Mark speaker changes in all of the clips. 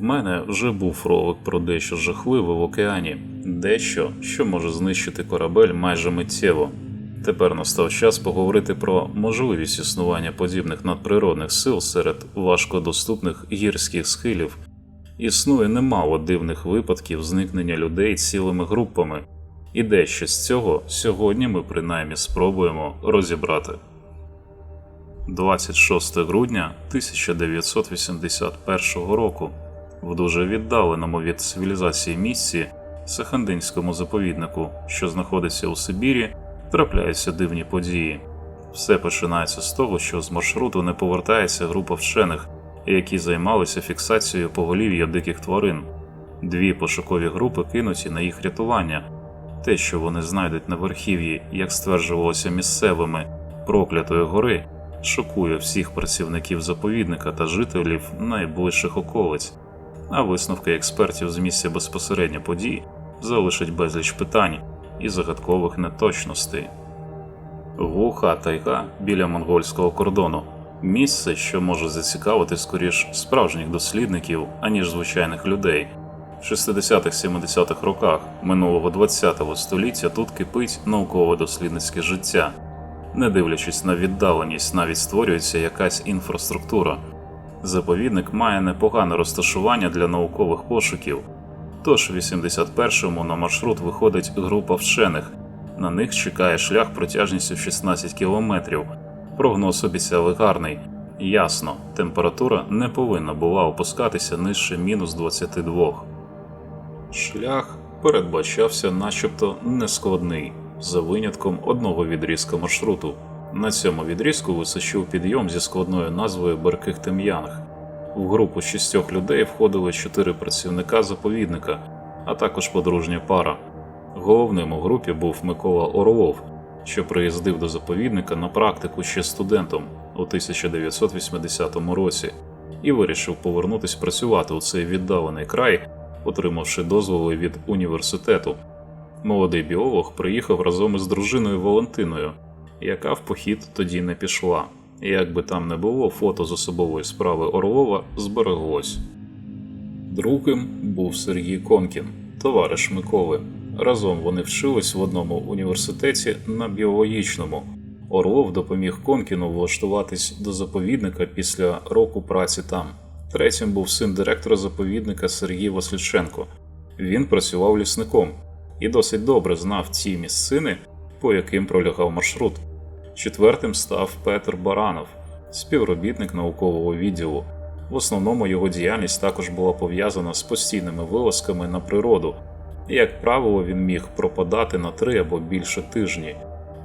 Speaker 1: В мене вже був ролик про дещо жахливе в океані, дещо, що може знищити корабель майже миттєво. Тепер настав час поговорити про можливість існування подібних надприродних сил серед важкодоступних гірських схилів. Існує немало дивних випадків зникнення людей цілими групами, і дещо з цього сьогодні ми принаймні спробуємо розібрати. 26 грудня 1981 року в дуже віддаленому від цивілізації місці Сахандинському заповіднику, що знаходиться у Сибірі, трапляються дивні події. Все починається з того, що з маршруту не повертається група вчених, які займалися фіксацією поголів'я диких тварин. Дві пошукові групи кинуті на їх рятування. Те, що вони знайдуть на верхів'ї, як стверджувалося місцевими проклятої гори, шокує всіх працівників заповідника та жителів найближчих околиць, а висновки експертів з місця безпосередньо подій залишать безліч питань і загадкових неточностей. Глуха тайга біля монгольського кордону місце, що може зацікавити скоріш справжніх дослідників, аніж звичайних людей. В 60-70-х роках минулого ХХ століття тут кипить науково-дослідницьке життя. Не дивлячись на віддаленість, навіть створюється якась інфраструктура. Заповідник має непогане розташування для наукових пошуків. Тож в 81-му на маршрут виходить група вчених. На них чекає шлях протяжністю 16 кілометрів. Прогноз обіцяли гарний. Ясно, температура не повинна була опускатися нижче мінус 22. Шлях передбачався начебто нескладний, за винятком одного відрізка маршруту. На цьому відрізку височив підйом зі складною назвою Берких Тем'янг. В групу шістьох людей входили чотири працівника заповідника, а також подружня пара. Головним у групі був Микола Орлов, що приїздив до заповідника на практику ще студентом у 1980 році і вирішив повернутися працювати у цей віддалений край, отримавши дозволи від університету. Молодий біолог приїхав разом із дружиною Валентиною, яка в похід тоді не пішла. Як би там не було, фото з особової справи Орлова збереглось. Другим був Сергій Конкін, товариш Миколи. Разом вони вчились в одному університеті на біологічному. Орлов допоміг Конкіну влаштуватись до заповідника після року праці там. Третім був син директора заповідника Сергій Васильченко. Він працював лісником і досить добре знав ті місцини, по яким пролягав маршрут. Четвертим став Петр Баранов, співробітник наукового відділу. В основному його діяльність також була пов'язана з постійними вилазками на природу. І, як правило, він міг пропадати на три або більше тижні.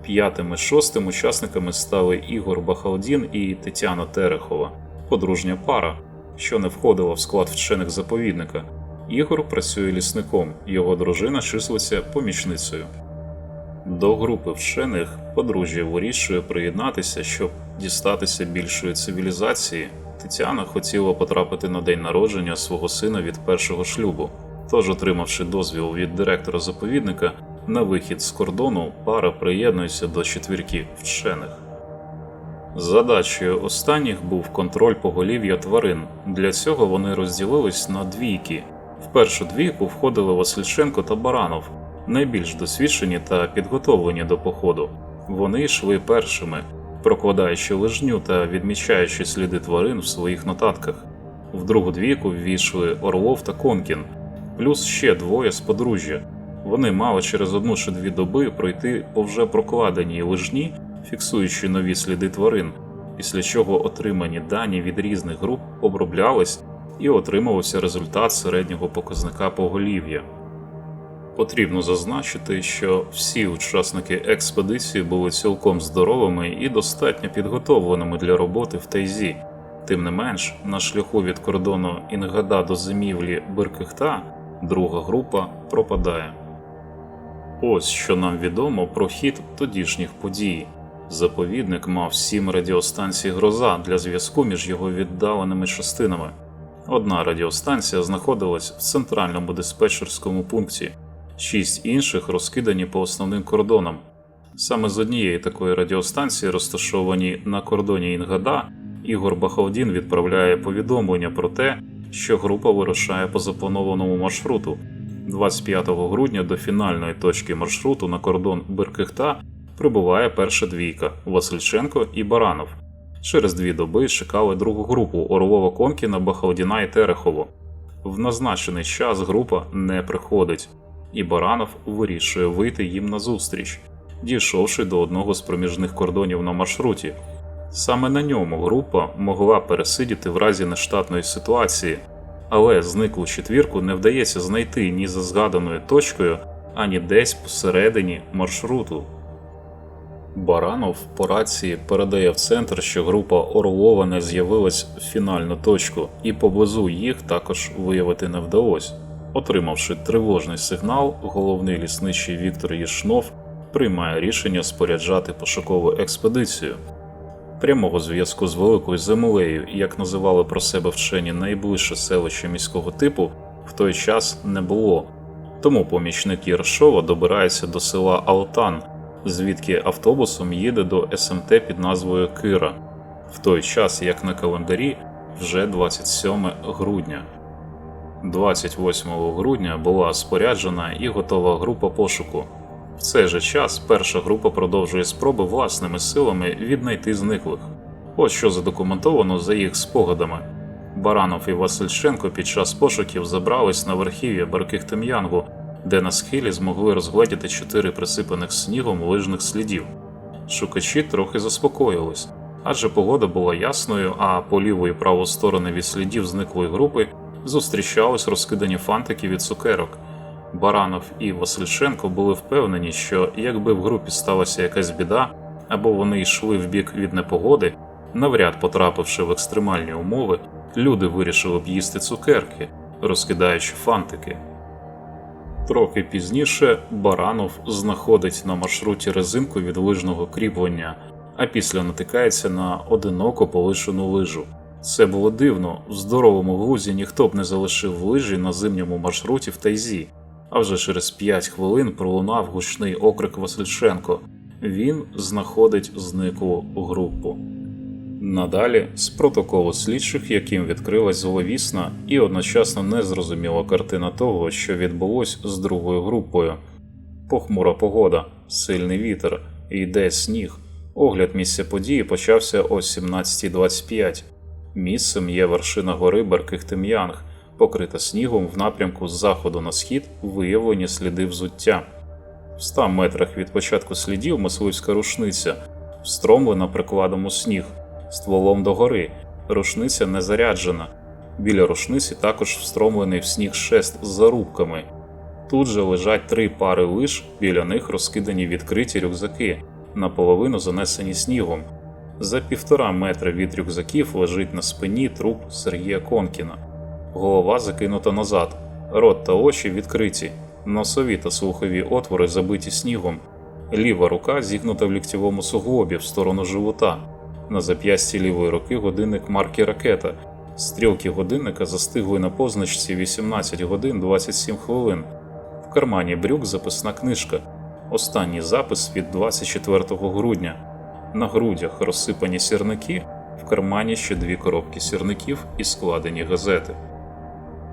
Speaker 1: П'ятим і шостим учасниками стали Ігор Бахалдін і Тетяна Терехова, подружня пара, що не входила в склад вчених заповідника. Ігор працює лісником, його дружина числиться помічницею. До групи вчених подружжя вирішує приєднатися, щоб дістатися більшої цивілізації. Тетяна хотіла потрапити на день народження свого сина від першого шлюбу. Тож, отримавши дозвіл від директора заповідника на вихід з кордону, пара приєднується до четвірки вчених. Задачею останніх був контроль поголів'я тварин. Для цього вони розділились на двійки. В першу двійку входили Васильченко та Баранов, найбільш досвідчені та підготовлені до походу. Вони йшли першими, прокладаючи лижню та відмічаючи сліди тварин в своїх нотатках. В другу двійку ввійшли Орлов та Конкін, плюс ще двоє з подружжя. Вони мали через одну чи дві доби пройти по вже прокладеній лижні, фіксуючи нові сліди тварин, після чого отримані дані від різних груп оброблялись і отримувався результат середнього показника поголів'я. Потрібно зазначити, що всі учасники експедиції були цілком здоровими і достатньо підготовленими для роботи в Тайзі. Тим не менш, на шляху від кордону Інгада до зимівлі Биркихта друга група пропадає. Ось що нам відомо про хід тодішніх подій. Заповідник мав сім радіостанцій гроза для зв'язку між його віддаленими частинами. Одна радіостанція знаходилась в центральному диспетчерському пункті, шість інших розкидані по основним кордонам. Саме з однієї такої радіостанції, розташованій на кордоні Інгада, Ігор Бахалдін відправляє повідомлення про те, що група вирушає по запланованому маршруту. 25 грудня до фінальної точки маршруту на кордон Беркихта прибуває перша двійка Васильченко і Баранов. Через дві доби чекали другу групу Орлова Конкіна, Бахалдіна і Терехово. В назначений час група не приходить, і Баранов вирішує вийти їм назустріч, дійшовши до одного з проміжних кордонів на маршруті. Саме на ньому група могла пересидіти в разі нештатної ситуації, але зниклу четвірку не вдається знайти ні за згаданою точкою, ані десь посередині маршруту. Баранов по рації передає в центр, що група Орлова не з'явилась в фінальну точку, і поблизу їх також виявити не вдалося. Отримавши тривожний сигнал, головний лісничий Віктор Єшнов приймає рішення споряджати пошукову експедицію. Прямого зв'язку з великою землею, як називали про себе вчені найближче селище міського типу, в той час не було. Тому помічник Єршова добирається до села Алтан, звідки автобусом їде до СМТ під назвою Кира, в той час, як на календарі, вже 27 грудня. 28 грудня була споряджена і готова група пошуку. В цей же час перша група продовжує спроби власними силами віднайти зниклих. Ось що задокументовано за їх спогадами. Баранов і Васильченко під час пошуків забрались на верхів'я Баркихтем'янгу, де на схилі змогли розгледіти чотири присипаних снігом лижних слідів. Шукачі трохи заспокоїлись, адже погода була ясною, а по ліву і праву сторони від слідів зниклої групи зустрічались розкидані фантики від цукерок. Баранов і Васильченко були впевнені, що якби в групі сталася якась біда, або вони йшли в бік від непогоди, навряд потрапивши в екстремальні умови, люди вирішили б їсти цукерки, розкидаючи фантики. Трохи пізніше Баранов знаходить на маршруті резинку від лижного кріплення, а після натикається на одиноко полишену лижу. Це було дивно, в здоровому глузі ніхто б не залишив лижі на зимньому маршруті в Тайзі. А вже через 5 хвилин пролунав гучний окрик Васильченко. Він знаходить зниклу групу. Надалі з протоколу слідчих, яким відкрилась зловісна і одночасно незрозуміла картина того, що відбулось з другою групою. Похмура погода, сильний вітер, йде сніг. Огляд місця події почався о 17.25. Місцем є вершина гори Беркихтем'янг, покрита снігом в напрямку з заходу на схід виявлені сліди взуття. В 100 метрах від початку слідів мисливська рушниця, встромлена прикладом у сніг, стволом догори, рушниця не заряджена. Біля рушниці також встромлений в сніг шест з зарубками. Тут же лежать три пари лиш, біля них розкидані відкриті рюкзаки, наполовину занесені снігом. За півтора метра від рюкзаків лежить на спині труп Сергія Конкіна. Голова закинута назад, рот та очі відкриті, носові та слухові отвори забиті снігом, ліва рука зігнута в ліктєвому суглобі в сторону живота. На зап'ясті лівої руки годинник марки ракета. Стрілки годинника застигли на позначці 18 годин 27 хвилин. В кармані брюк записна книжка. Останній запис від 24 грудня. На грудях розсипані сірники, в кармані ще дві коробки сірників і складені газети.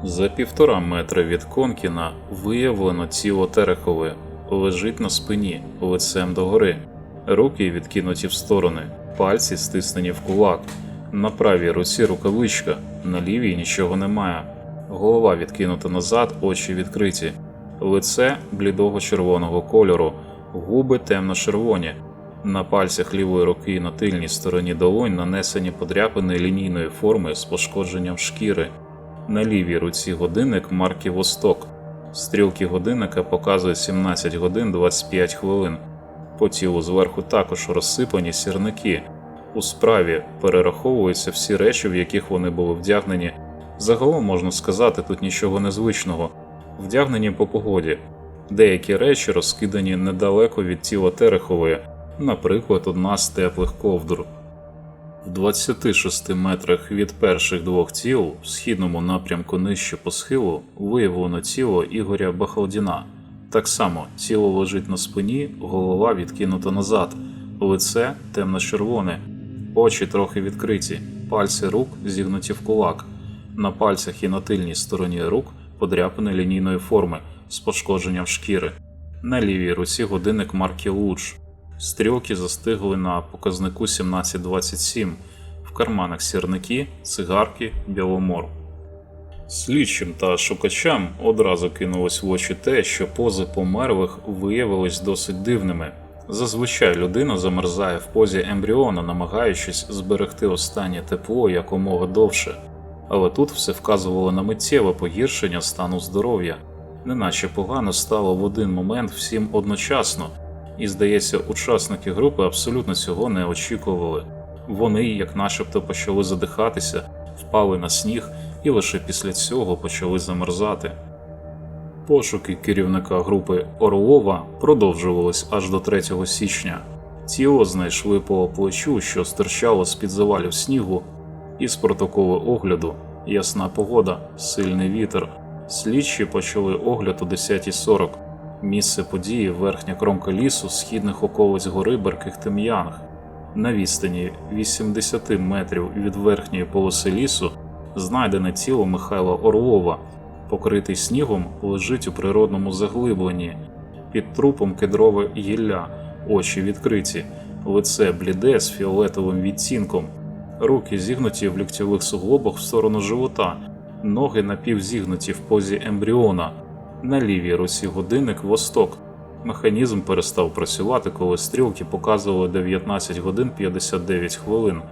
Speaker 1: За півтора метра від Конкіна виявлено тіло Терехове, лежить на спині, лицем догори, руки відкинуті в сторони, пальці стиснені в кулак, на правій руці рукавичка, на лівій нічого немає. Голова відкинута назад, очі відкриті, лице блідого червоного кольору, губи темно-червоні. На пальцях лівої руки на тильній стороні долонь нанесені подряпини лінійної форми з пошкодженням шкіри. На лівій руці годинник марки Восток. Стрілки годинника показують 17 годин 25 хвилин. По тілу зверху також розсипані сірники. У справі перераховуються всі речі, в яких вони були вдягнені. Загалом можна сказати, тут нічого незвичного. Вдягнені по погоді. Деякі речі розкидані недалеко від тіла Терехової, наприклад, одна з теплих ковдр. В 26 метрах від перших двох тіл в східному напрямку нижче по схилу виявлено тіло Ігоря Бахалдіна. Так само тіло лежить на спині, голова відкинута назад, лице темно-червоне, очі трохи відкриті, пальці рук зігнуті в кулак. На пальцях і на тильній стороні рук подряпини лінійної форми з пошкодженням шкіри. На лівій руці годинник марки Луч. Стрілки застигли на показнику 1727. В карманах сірники, цигарки, біломор. Слідчим та шукачам одразу кинулось в очі те, що пози померлих виявились досить дивними. Зазвичай людина замерзає в позі ембріона, намагаючись зберегти останнє тепло якомога довше. Але тут все вказувало на миттєве погіршення стану здоров'я, неначе погано стало в один момент всім одночасно, і здається, учасники групи абсолютно цього не очікували. Вони, як начебто, почали задихатися, впали на сніг і лише після цього почали замерзати. Пошуки керівника групи Орлова продовжувались аж до 3 січня. Тіло знайшли по плечу, що стирчало з-під завалів снігу, і з протоколу огляду ясна погода, сильний вітер. Слідчі почали огляд о 10.40. Місце події верхня кромка лісу східних околиць гори Беркихтем'янг. На відстані 80 метрів від верхньої полоси лісу знайдене тіло Михайла Орлова, покритий снігом, лежить у природному заглибленні. Під трупом кедрове гілля, очі відкриті, лице бліде з фіолетовим відтінком, руки зігнуті в ліктьових суглобах в сторону живота, ноги напівзігнуті в позі ембріона. На лівій руці годинник восток. Механізм перестав працювати, коли стрілки показували 19 годин 59 хвилин.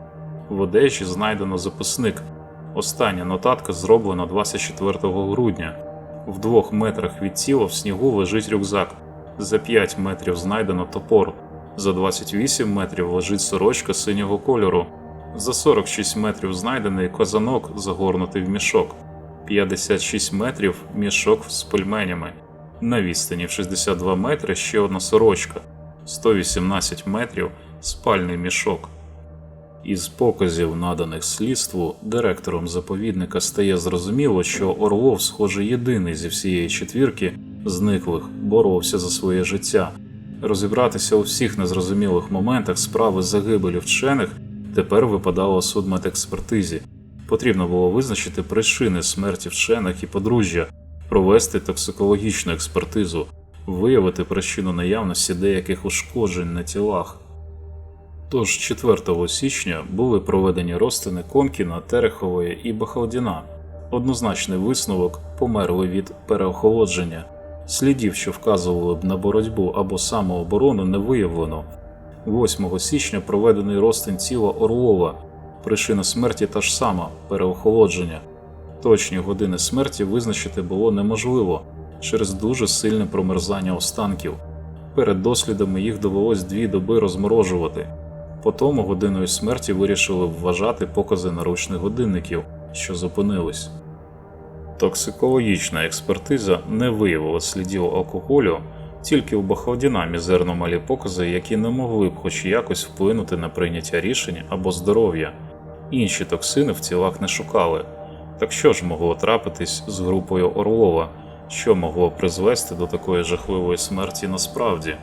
Speaker 1: В одежі знайдено записник. Остання нотатка зроблена 24 грудня. В двох метрах від тіла в снігу лежить рюкзак. За 5 метрів знайдено топор. За 28 метрів лежить сорочка синього кольору. За 46 метрів знайдений козанок, загорнутий в мішок. 56 метрів мішок з пельменями. На відстані в 62 метри ще одна сорочка. 118 метрів спальний мішок. Із показів, наданих слідству, директором заповідника стає зрозуміло, що Орлов, схоже, єдиний зі всієї четвірки зниклих боровся за своє життя. Розібратися у всіх незрозумілих моментах справи загибелі вчених тепер випадало судмедекспертизі. Потрібно було визначити причини смерті вчених і подружжя, провести токсикологічну експертизу, виявити причину наявності деяких ушкоджень на тілах. Тож 4 січня були проведені розтини Конкіна, Терехової і Бахалдіна. Однозначний висновок померли від переохолодження. Слідів, що вказували б на боротьбу або самооборону, не виявлено. 8 січня проведений розтин тіла Орлова. Причина смерті та ж сама переохолодження. Точні години смерті визначити було неможливо через дуже сильне промерзання останків. Перед дослідами їх довелось дві доби розморожувати. Потому годиною смерті вирішили вважати покази наручних годинників, що зупинились. Токсикологічна експертиза не виявила слідів алкоголю, тільки у Бахалдіна мізерно малі покази, які не могли б хоч якось вплинути на прийняття рішень або здоров'я. Інші токсини в тілах не шукали. Так що ж могло трапитись з групою Орлова, що могло призвести до такої жахливої смерті насправді?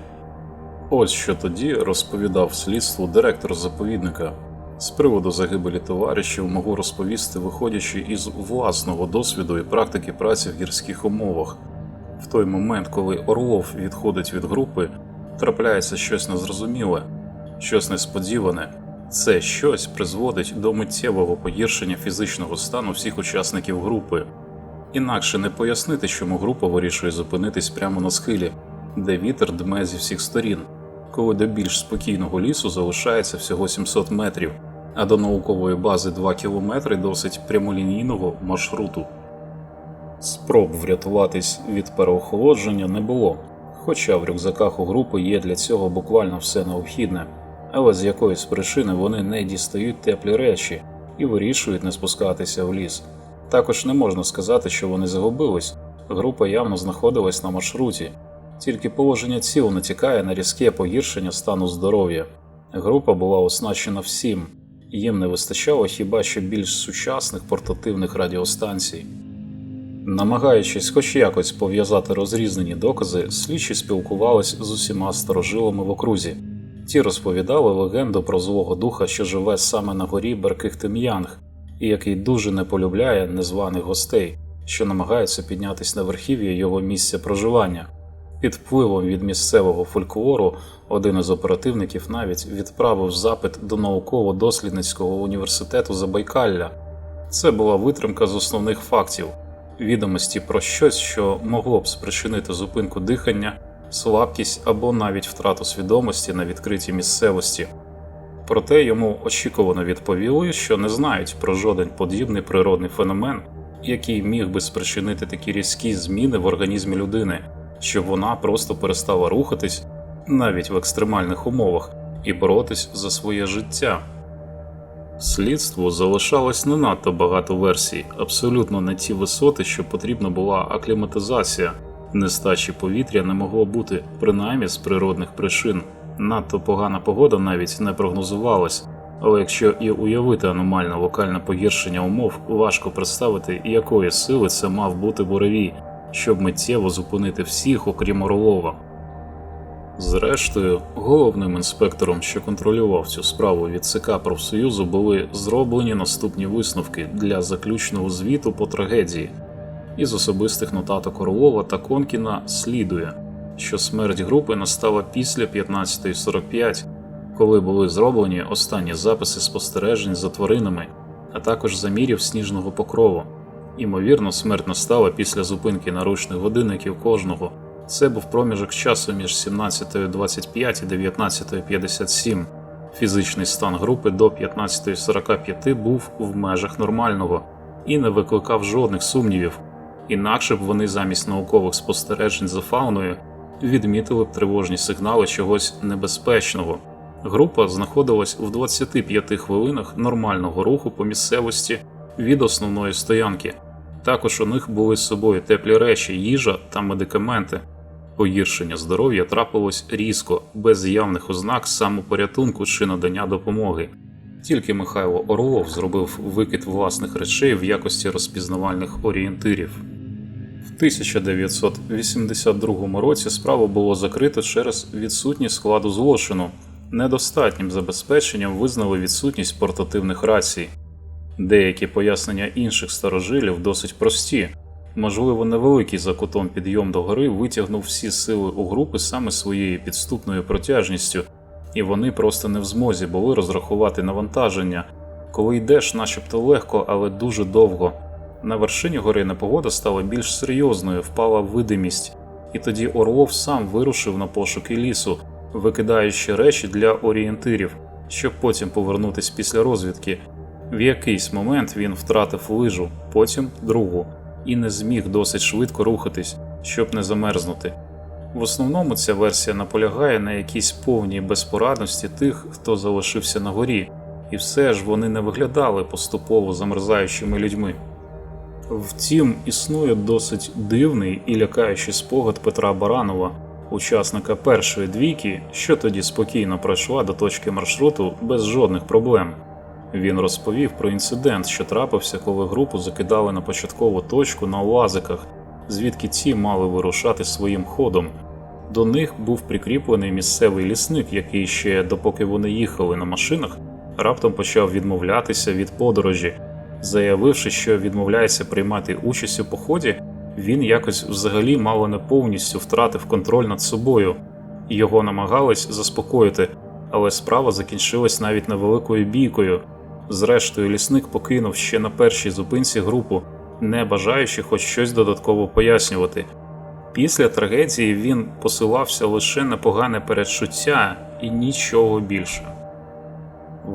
Speaker 1: Ось що тоді розповідав слідству директор заповідника. З приводу загибелі товаришів можу розповісти, виходячи із власного досвіду і практики праці в гірських умовах. В той момент, коли Орлов відходить від групи, трапляється щось незрозуміле, щось несподіване. Це щось призводить до миттєвого погіршення фізичного стану всіх учасників групи. Інакше не пояснити, чому група вирішує зупинитись прямо на схилі, де вітер дме зі всіх сторін, коли до більш спокійного лісу залишається всього 700 метрів, а до наукової бази 2 кілометри досить прямолінійного маршруту. Спроб врятуватись від переохолодження не було, хоча в рюкзаках у групи є для цього буквально все необхідне, але з якоїсь причини вони не дістають теплі речі і вирішують не спускатися в ліс. Також не можна сказати, що вони загубились, група явно знаходилась на маршруті, тільки положення ціл натякає на різке погіршення стану здоров'я. Група була оснащена всім, їм не вистачало хіба що більш сучасних портативних радіостанцій. Намагаючись хоч якось пов'язати розрізнені докази, слідчі спілкувались з усіма старожилами в окрузі. Ті розповідали легенду про злого духа, що живе саме на горі Беркихтем'янг, і який дуже не полюбляє незваних гостей, що намагаються піднятись на верхів'я його місця проживання. Під впливом від місцевого фольклору один із оперативників навіть відправив запит до науково-дослідницького університету Забайкалля. Це була витримка з основних фактів, відомості про щось, що могло б спричинити зупинку дихання, слабкість або навіть втрату свідомості на відкритій місцевості. Проте йому очікувано відповіли, що не знають про жоден подібний природний феномен, який міг би спричинити такі різкі зміни в організмі людини, щоб вона просто перестала рухатись навіть в екстремальних умовах і боротись за своє життя. Слідству залишалось не надто багато версій, абсолютно не ті висоти, що потрібна була акліматизація. Нестачі повітря не могло бути, принаймні з природних причин. Надто погана погода навіть не прогнозувалась, але якщо і уявити аномальне локальне погіршення умов, важко представити, якої сили це мав бути буревій, щоб миттєво зупинити всіх, окрім Орлова. Зрештою, головним інспектором, що контролював цю справу від ЦК профсоюзу, були зроблені наступні висновки для заключного звіту по трагедії. Із особистих нотаток Орлова та Конкіна слідує, що смерть групи настала після 15.45, коли були зроблені останні записи спостережень за тваринами, а також замірів сніжного покрову. Імовірно, смерть настала після зупинки наручних годинників кожного. Це був проміжок часу між 17.25 і 19.57. Фізичний стан групи до 15.45 був в межах нормального і не викликав жодних сумнівів, інакше б вони замість наукових спостережень за фауною відмітили б тривожні сигнали чогось небезпечного. Група знаходилась в 25 хвилинах нормального руху по місцевості від основної стоянки. Також у них були з собою теплі речі, їжа та медикаменти. Погіршення здоров'я трапилось різко, без явних ознак самопорятунку чи надання допомоги. Тільки Михайло Орлов зробив викид власних речей в якості розпізнавальних орієнтирів. В 1982 році справу було закрито через відсутність складу злочину. Недостатнім забезпеченням визнали відсутність портативних рацій. Деякі пояснення інших старожилів досить прості. Можливо, невеликий за кутом підйом до гори витягнув всі сили у групи саме своєю підступною протяжністю, і вони просто не в змозі були розрахувати навантаження, коли йдеш, начебто легко, але дуже довго. На вершині гори непогода стала більш серйозною, впала видимість, і тоді Орлов сам вирушив на пошуки лісу, викидаючи речі для орієнтирів, щоб потім повернутися після розвідки. В якийсь момент він втратив лижу, потім другу, і не зміг досить швидко рухатись, щоб не замерзнути. В основному ця версія наполягає на якійсь повній безпорадності тих, хто залишився на горі, і все ж вони не виглядали поступово замерзаючими людьми. Втім, існує досить дивний і лякаючий спогад Петра Баранова, учасника першої двійки, що тоді спокійно пройшла до точки маршруту без жодних проблем. Він розповів про інцидент, що трапився, коли групу закидали на початкову точку на уазиках, звідки ті мали вирушати своїм ходом. До них був прикріплений місцевий лісник, який ще, допоки вони їхали на машинах, раптом почав відмовлятися від подорожі. Заявивши, що відмовляється приймати участь у поході, він якось взагалі мало не повністю втратив контроль над собою. Його намагались заспокоїти, але справа закінчилась навіть невеликою бійкою. Зрештою, лісник покинув ще на першій зупинці групу, не бажаючи хоч щось додатково пояснювати. Після трагедії він посилався лише на погане передчуття і нічого більше.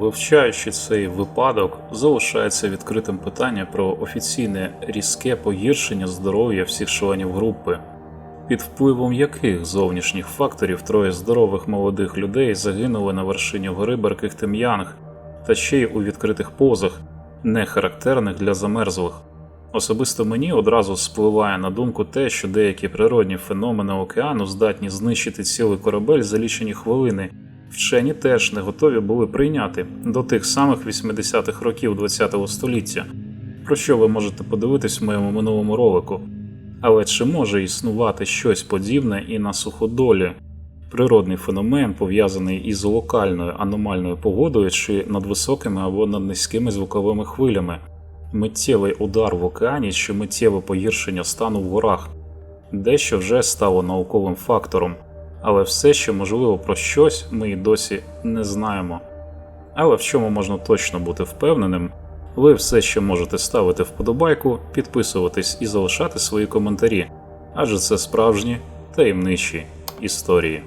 Speaker 1: Вивчаючи цей випадок, залишається відкритим питання про офіційне різке погіршення здоров'я всіх членів групи, під впливом яких зовнішніх факторів троє здорових молодих людей загинули на вершині гори Беркихтем'янг та ще й у відкритих позах, не характерних для замерзлих. Особисто мені одразу спливає на думку те, що деякі природні феномени океану здатні знищити цілий корабель за лічені хвилини. Вчені теж не готові були прийняти до тих самих 80-х років ХХ століття. про що ви можете подивитись в моєму минулому ролику. Але чи може існувати щось подібне і на суходолі? Природний феномен, пов'язаний із локальною аномальною погодою чи над високими або над низькими звуковими хвилями, миттєвий удар в океані чи миттєве погіршення стану в горах, дещо вже стало науковим фактором, але все ще можливо про щось ми й досі не знаємо. Але в чому можна точно бути впевненим, ви все ще можете ставити вподобайку, підписуватись і залишати свої коментарі, адже це справжні таємничі історії.